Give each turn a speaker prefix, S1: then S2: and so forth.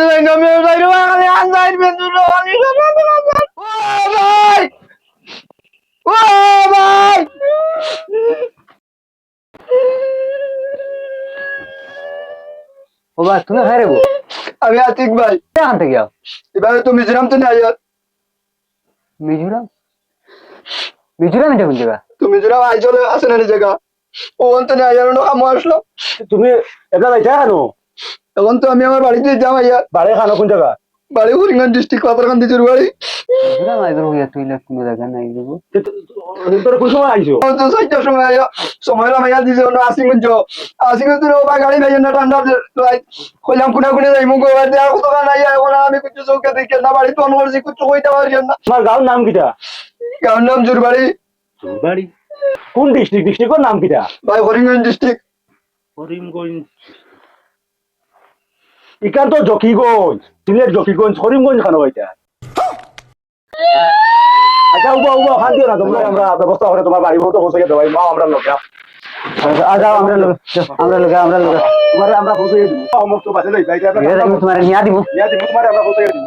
S1: নাই নমে যাই রে খালি আন্দাই বেন্দু রে খালি ও ভাই ও ভাই
S2: ও ভাই তুমি রে গো
S1: আমি আতিক ভাই।
S2: এখান থেকে যাও।
S1: এবারে তো মিজোরাম তো আর।
S2: মিজোরাম? মিজোরাম এটা কোন জায়গা
S1: তো মিজোরাম না জায়গা ও আর কাম আসলো।
S3: তুমি এটা যাইছা কেন
S1: এখন তো আমি আমার বাড়িতে যাম আইয়া।
S3: বাড়ি খানো কোন জায়গা?
S1: বাড়ি হরিঙ্গঞ্জ ডিস্ট্রিক্ট পাতারকান্দি চুর বাড়ি।
S2: মিজোরাম আইদর হইয়া তুই লাগ কোনো জায়গা নাই দেবো
S3: তোর কোন সময় আইছো?
S1: আমার তো সময় আইয়া সময় হলাম আইয়া দিছে অন্য আসিগঞ্জ আসিগঞ্জ তো বা গাড়ি ভাই না ঠান্ডা কইলাম কুনা কুনে যাই মুখ এবার দেওয়ার কত গান আইয়া এখন আমি কিছু চৌকে দেখে না বাড়ি তো অন করছি কিছু কইতে পারি না।
S3: তোমার নাম কিটা?
S1: গাঁর নাম জুর বাড়ি
S3: বাড়ি কোন ডিস্ট্রিক্ট ডিস্ট্রিক্টের নাম কিটা?
S1: ভাই হরিঙ্গঞ্জ ডিস্ট্রিক্ট
S3: করিমগঞ্জ ইকান তো জকিগঞ্জ সিলেট জকিগঞ্জ করিমগঞ্জ খানো এটা। আচ্ছা উবা উবা খান দিও না তোমরা আমরা ব্যবস্থা করে তোমার বাড়ি মতো পৌঁছে দেবো মা আমরা লোক
S2: আ যাও আমরা লোক আমরা লোক আমরা লোক
S3: তোমার আমরা পৌঁছে দেবো সমস্ত বাজে লই যাইতে
S2: তোমার নিয়া দিব।
S3: নিয়া দিমু তোমার আমরা পৌঁছে দেবো